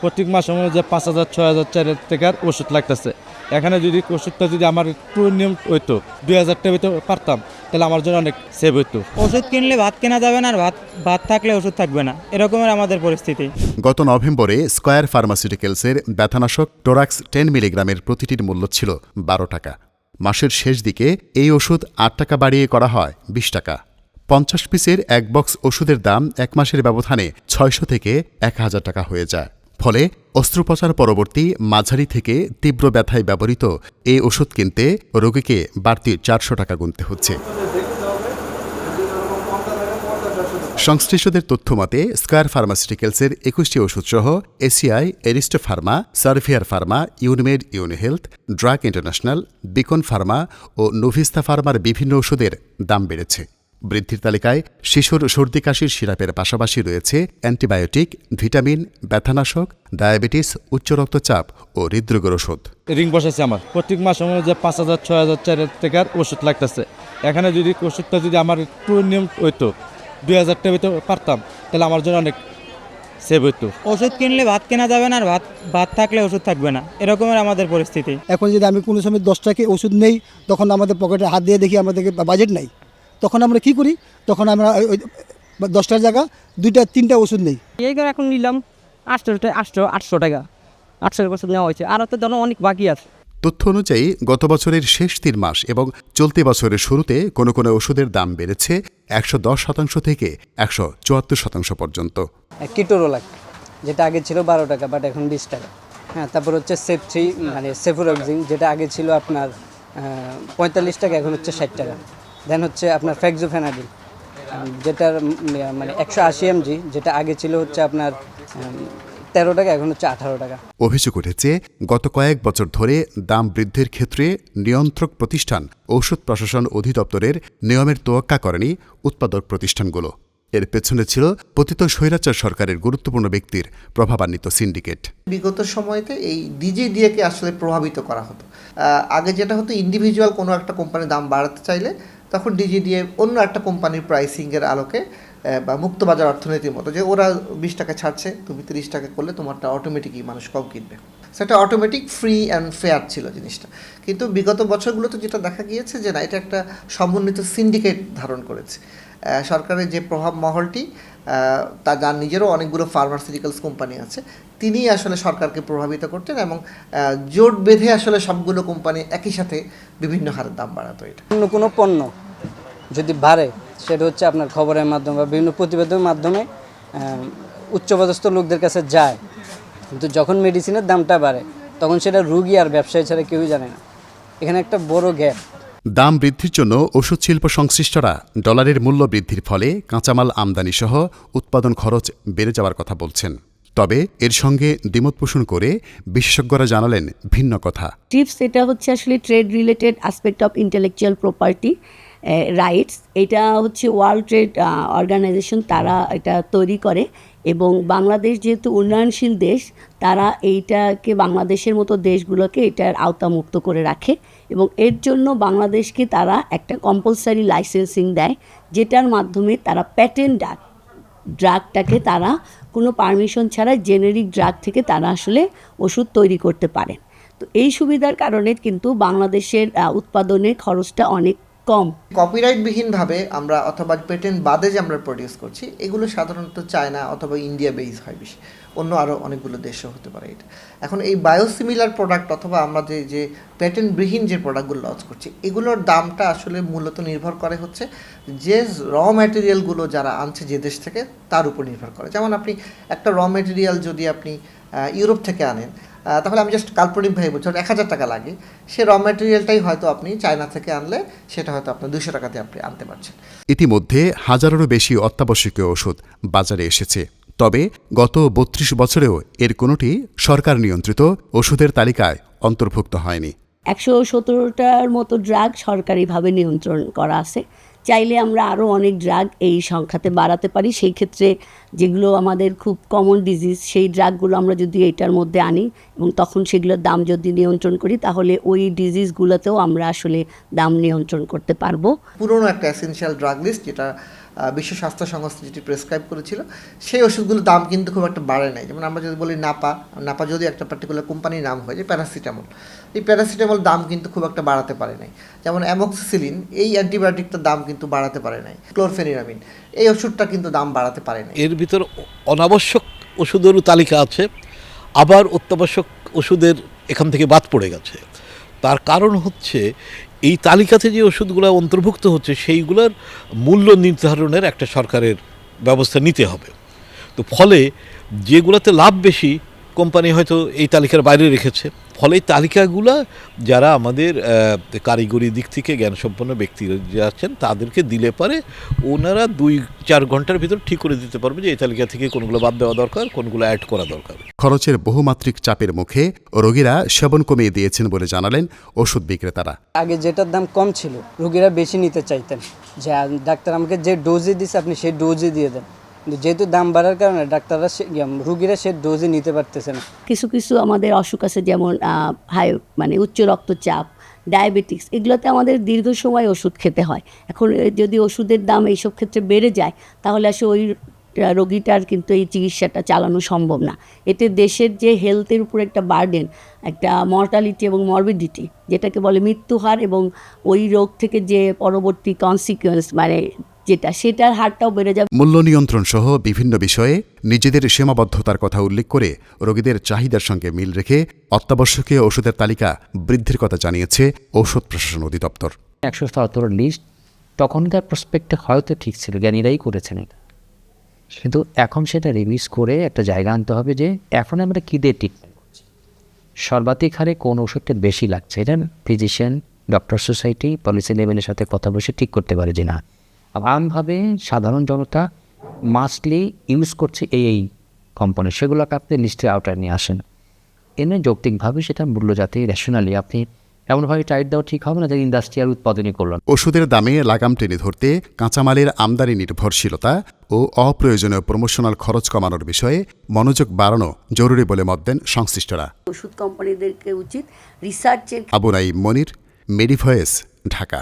প্রত্যেক মাসে মনে হয় যে পাঁচ হাজার ছয় হাজার চার হাজার টাকার ওষুধ লাগতেছে। এখানে যদি ওষুধটা যদি আমার একটু নিয়ম হইতো দুই হাজার টাকা হইতে পারতাম তাহলে আমার জন্য অনেক সেভ হইতো। ওষুধ কিনলে ভাত কেনা যাবে না আর ভাত ভাত থাকলে ওষুধ থাকবে না। এরকমের আমাদের পরিস্থিতি। গত নভেম্বরে স্কয়ার ফার্মাসিউটিক্যালসের ব্যথানাশক টোরাক্স টেন মিলিগ্রামের প্রতিটির মূল্য ছিল বারো টাকা। মাসের শেষ দিকে এই ওষুধ আট টাকা বাড়িয়ে করা হয় বিশ টাকা। পঞ্চাশ পিসের এক বক্স ওষুধের দাম এক মাসের ব্যবধানে ছয়শো থেকে এক হাজার টাকা হয়ে যায়। ফলে অস্ত্রোপচার পরবর্তী মাঝারি থেকে তীব্র ব্যথায় ব্যবহৃত এই ওষুধ কিনতে রোগীকে বাড়তি চারশো টাকা গুনতে হচ্ছে। সংশ্লিষ্টদের তথ্য মতে, স্কয়ার ফার্মাসিউটিক্যালসের একুশটি ওষুধসহ ACI, Aristo pharma, Servier pharma, Unimed, Unihealth, Drug International, Beacon pharma ও নোভিস্তা ফার্মার বিভিন্ন ওষুধের দাম বেড়েছে। বৃদ্ধির তালিকায় শিশুর সর্দি কাশির সিরাপের পাশাপাশি রয়েছে অ্যান্টিবায়োটিক ভিটামিন ব্যথানাশক ডায়াবেটিস উচ্চ রক্তচাপ ও হৃদরোগের ওষুধ। রিং বসাইছে আমার। প্রত্যেক মাসে আমার যে পাঁচ হাজার ছয় হাজার চার হাজার টাকার ওষুধ লাগতেছে। এখানে যদি ওষুধটা যদি আমার একটু নিয়ম হইতো দুই হাজার টাকা হইতে পারতাম তাহলে আমার জন্য অনেক সেভ হইতো। ওষুধ কিনলে ভাত কেনা যাবে না আর ভাত ভাত থাকলে ওষুধ থাকবে না। এরকমের আমাদের পরিস্থিতি। এখন যদি আমি কোনো সময় দশ টাকা ওষুধ নেই তখন আমাদের পকেটে হাত দিয়ে দেখি আমাদেরকে বাজেট নাই। তখন আমরা কি করি? তখন আমরা ওই- দশটার জায়গা দুইটা তিনটা ওষুধ নেই। এই করে এখন নিলাম আটশো আটশো আটশো টাকা। আটশো বছর নেওয়া হয়েছে। আরও তো ধরো অনেক বাকি আছে। তথ্য অনুযায়ী গত বছরের শেষ তিন মাস এবং চলতি বছরের শুরুতে কোনো কোনো ওষুধের দাম বেড়েছে একশো দশ শতাংশ থেকে একশো চুয়াত্তর শতাংশ পর্যন্ত। কিটোরোলাক যেটা আগে ছিল বারো টাকা বাট এখন বিশ টাকা। হ্যাঁ তারপর হচ্ছে সেফ থ্রি মানে সেফুরক্সিন যেটা আগে ছিল আপনার পঁয়তাল্লিশ টাকা এখন হচ্ছে ষাট টাকা। দেন হচ্ছে আপনার ফ্যাক্সোফেনাডিল যেটার মানে একশো আশি এমজি যেটা আগে ছিল হচ্ছে আপনার তেরো টাকা এখন হচ্ছে আঠারো টাকা। অভিযোগ উঠেছে গত কয়েক বছর ধরে দাম বৃদ্ধির ক্ষেত্রে নিয়ন্ত্রক প্রতিষ্ঠান ঔষধ প্রশাসন অধিদপ্তরের নিয়মের তোয়াক্কা করেনি উৎপাদক প্রতিষ্ঠানগুলো। এর পেছনে ছিল পতিত স্বৈরাচার সরকারের গুরুত্বপূর্ণ ব্যক্তির প্রভাবান্বিত সিন্ডিকেট। বিগত সময়তে এই ডিজি দিয়েকে আসলে প্রভাবিত করা হতো। আগে যেটা হতো ইন্ডিভিজুয়াল কোনো একটা কোম্পানির দাম বাড়াতে চাইলে তখন ডিজিডিএ অন্য একটা কোম্পানির প্রাইসিংয়ের আলোকে বা মুক্তবাজার অর্থনীতির মতো যে ওরা বিশ টাকা ছাড়ছে, তুমি তিরিশ টাকা করলে তোমারটা অটোমেটিকই মানুষ কম কিনবে। সেটা অটোমেটিক ফ্রি অ্যান্ড ফেয়ার ছিল জিনিসটা। কিন্তু বিগত বছরগুলোতে যেটা দেখা গিয়েছে যে না, এটা একটা সমন্বিত সিন্ডিকেট ধারণ করেছে। সরকারের যে প্রভাব মহলটি তা যার নিজেরও অনেকগুলো ফার্মাসিউটিক্যালস কোম্পানি আছে। তিনি আসলে সরকারকে প্রভাবিত করতেন এবং জোট বেঁধে আসলে সবগুলো কোম্পানি একই সাথে বিভিন্ন হারে দাম বাড়াতো এটা। অন্য কোনো পণ্য যদি বাড়ে, সেটা হচ্ছে আপনার খবরের মাধ্যমে বা বিভিন্ন প্রতিবেদনের মাধ্যমে উচ্চপদস্থ লোকদের কাছে যায়। কিন্তু যখন মেডিসিনের দামটা বাড়ে, তখন সেটা রুগী আর ব্যবসায়ী ছাড়া কেউই জানে না। এখানে একটা বড় গ্যাপ দাম বৃদ্ধির জন্য ওষুধ শিল্প সংশ্লিষ্টরা ডলারের মূল্য বৃদ্ধির ফলে কাঁচামাল আমদানিসহ উৎপাদন খরচ বেড়ে যাওয়ার কথা বলছেন। তবে এর সঙ্গে দ্বিমত পোষণ করে বিশেষজ্ঞরা জানালেন ভিন্ন কথা। টিপস, এটা হচ্ছে আসলে trade related aspect of intellectual property rights এটা হচ্ছে ওয়ার্ল্ড ট্রেড অর্গানাইজেশন তারা এটা তৈরি করে এবং বাংলাদেশ যেহেতু উন্নয়নশীল দেশ তারা এইটাকে বাংলাদেশের মতো দেশগুলোকে এটার আওতামুক্ত করে রাখে এবং এর জন্য বাংলাদেশকে তারা একটা কম্পালসারি লাইসেন্সিং দেয় যেটার মাধ্যমে তারা প্যাটেন্ট ডাক ড্রাগটাকে তারা কোনো পারমিশন ছাড়া জেনেরিক ড্রাগ থেকে তারা আসলে ওষুধ তৈরি করতে পারেন তো এই সুবিধার কারণে কিন্তু বাংলাদেশের আহ, উৎপাদনে খরচটা অনেক কম। কপিরাইটবিহীনভাবে আমরা অথবা পেটেন্ট বাদে যে আমরা প্রডিউস করছি, এগুলো সাধারণত চায়না অথবা ইন্ডিয়া বেস হয় বেশি। অন্য আরও অনেকগুলো দেশও হতে পারে এটা। এখন এই বায়োসিমিলার প্রোডাক্ট অথবা আমরা যে যে প্যাটেন্টবিহীন যে প্রোডাক্টগুলো লঞ্চ করছি, এগুলোর দামটা আসলে মূলত নির্ভর করে হচ্ছে যে র ম্যাটেরিয়ালগুলো যারা আনছে যে দেশ থেকে, তার উপর নির্ভর করে। যেমন আপনি একটা র ম্যাটেরিয়াল যদি আপনি ইউরোপ থেকে আনেন তাহলে আমি জাস্ট কাল্পনিকভাবে বলছি এক হাজার টাকা লাগে সে র ম্যাটেরিয়ালটাই হয়তো আপনি চায়না থেকে আনলে সেটা হয়তো আপনার দুশো টাকাতে আপনি আনতে পারছেন। ইতিমধ্যে হাজারেরও বেশি অত্যাবশ্যকীয় ওষুধ বাজারে এসেছে। তবে গত বত্রিশ বছরেও এর কোনোটি সরকার নিয়ন্ত্রিত ওষুধের তালিকায় অন্তর্ভুক্ত হয়নি। একশো সতেরোটার মতো ড্রাগ সরকারিভাবে নিয়ন্ত্রণ করা আছে। চাইলে আমরা আরও অনেক ড্রাগ এই সংখ্যাতে বাড়াতে পারি। সেই ক্ষেত্রে যেগুলো আমাদের খুব কমন ডিজিজ সেই ড্রাগগুলো আমরা যদি এটার মধ্যে আনি এবং তখন সেগুলোর দাম যদি নিয়ন্ত্রণ করি, তাহলে ওই ডিজিজগুলোতেও আমরা আসলে দাম নিয়ন্ত্রণ করতে পারব। পুরনো একটা এসেনশিয়াল ড্রাগ লিস্ট যেটা বিশ্ব স্বাস্থ্য সংস্থা যেটি প্রেসক্রাইব করেছিল, সেই ওষুধগুলোর দাম কিন্তু খুব একটা বাড়ে নাই। যেমন আমরা যদি বলি নাপা নাপা যদি একটা পার্টিকুলার কোম্পানির নাম হয় যে প্যারাসিটামল এই প্যারাসিটামল দাম কিন্তু খুব একটা বাড়াতে পারে নাই। যেমন অ্যামক্সিসিলিন এই অ্যান্টিবায়োটিকটার দাম কিন্তু বাড়াতে পারে নাই। ক্লোরফেনিরামিন এই ওষুধটা কিন্তু দাম বাড়াতে পারে নাই। এর ভিতর অনাবশ্যক ওষুধেরও তালিকা আছে, আবার অত্যাবশ্যক ওষুধের এখান থেকে বাদ পড়ে গেছে। তার কারণ হচ্ছে এই তালিকাতে যে ওষুধগুলো অন্তর্ভুক্ত হচ্ছে, সেইগুলোর মূল্য নির্ধারণের একটা সরকারের ব্যবস্থা নিতে হবে। তো ফলে যেগুলোতে লাভ বেশি কোম্পানি হয়তো এই তালিকার বাইরে রেখেছে। ফলে এই তালিকাগুলো যারা আমাদের কারিগরি দিক থেকে জ্ঞানসম্পন্ন ব্যক্তি যে আছেন তাদেরকে দিলে পারে ওনারা দুই চার ঘণ্টার ভিতর ঠিক করে দিতে পারবে যে এই তালিকা থেকে কোনগুলো বাদ দেওয়া দরকার কোনগুলো অ্যাড করা দরকার। খরচের বহুমাত্রিক চাপের মুখে রোগীরা সেবন কমিয়ে দিয়েছেন বলে জানালেন ওষুধ বিক্রেতারা। আগে যেটার দাম কম ছিল রুগীরা বেশি নিতে চাইতেন। যে ডাক্তার আমাকে যে ডোজে দিছে আপনি সেই ডোজে দিয়ে দেন। যেহেতু দাম বাড়ার কারণে ডাক্তাররা সে- রুগীরা সে ডোজে নিতে পারতেছে না। কিছু কিছু আমাদের অসুখ আছে যেমন হাই মানে উচ্চ রক্তচাপ ডায়াবেটিক্স এগুলোতে আমাদের দীর্ঘ সময় ওষুধ খেতে হয়। এখন যদি ওষুধের দাম এইসব ক্ষেত্রে বেড়ে যায়, তাহলে আসলে ওই রোগীটার কিন্তু এই চিকিৎসাটা চালানো সম্ভব না। এতে দেশের যে হেলথের উপর একটা বার্ডেন একটা মর্টালিটি এবং মরবিডিটি যেটাকে বলে মৃত্যু হার এবং ওই রোগ থেকে যে পরবর্তী কনসিকুয়েন্স মানে যেটা সেটার হারটাও বেড়ে যাবে। মূল্য নিয়ন্ত্রণ সহ বিভিন্ন বিষয়ে নিজেদের সীমাবদ্ধতার কথা উল্লেখ করে রোগীদের চাহিদার সঙ্গে মিল রেখে অত্যাবশ্যকীয় ওষুধের তালিকা বৃদ্ধির কথা জানিয়েছে ঔষধ প্রশাসন অধিদপ্তর। একশো সতেরো লিস্ট তখনকার প্রসপেক্টে হয়তো ঠিক ছিল জ্ঞানীরাই করেছেন এটা। কিন্তু এখন সেটা রিভিউজ করে একটা জায়গা আনতে হবে যে এখন আমরা কী দিয়ে ট্রিটমেন্ট করছি? সর্বাধিক হারে কোন ওষুধটা বেশি লাগছে? এটা ফিজিশিয়ান ডক্টর সোসাইটি পলিসি লেভেলের সাথে কথা বসে ঠিক করতে পারে যে না। আমভাবে সাধারণ জনতা মাস্টলি ইউজ করছে এই এই কোম্পানি সেগুলোকে আপনি লিস্টের আউটার নিয়ে আসেন। এনে যৌক্তিকভাবে সেটা মূল্য যাতে রেশনালি আপনি এমনভাবে টাইট দেওয়া ঠিক হবে না যে ইন্ডাস্ট্রিয়াল উৎপাদনই করলেন ওষুধের দামে লাগাম টেনে ধরতে কাঁচামালের আমদানি নির্ভরশীলতা ও অপ্রয়োজনীয় প্রমোশনাল খরচ কমানোর বিষয়ে মনোযোগ বাড়ানো জরুরি বলে মত দেন সংশ্লিষ্টরা। ওষুধ কোম্পানিদেরকে উচিত রিসার্চের আবু নাইম মনির মেডিভয়েস ঢাকা।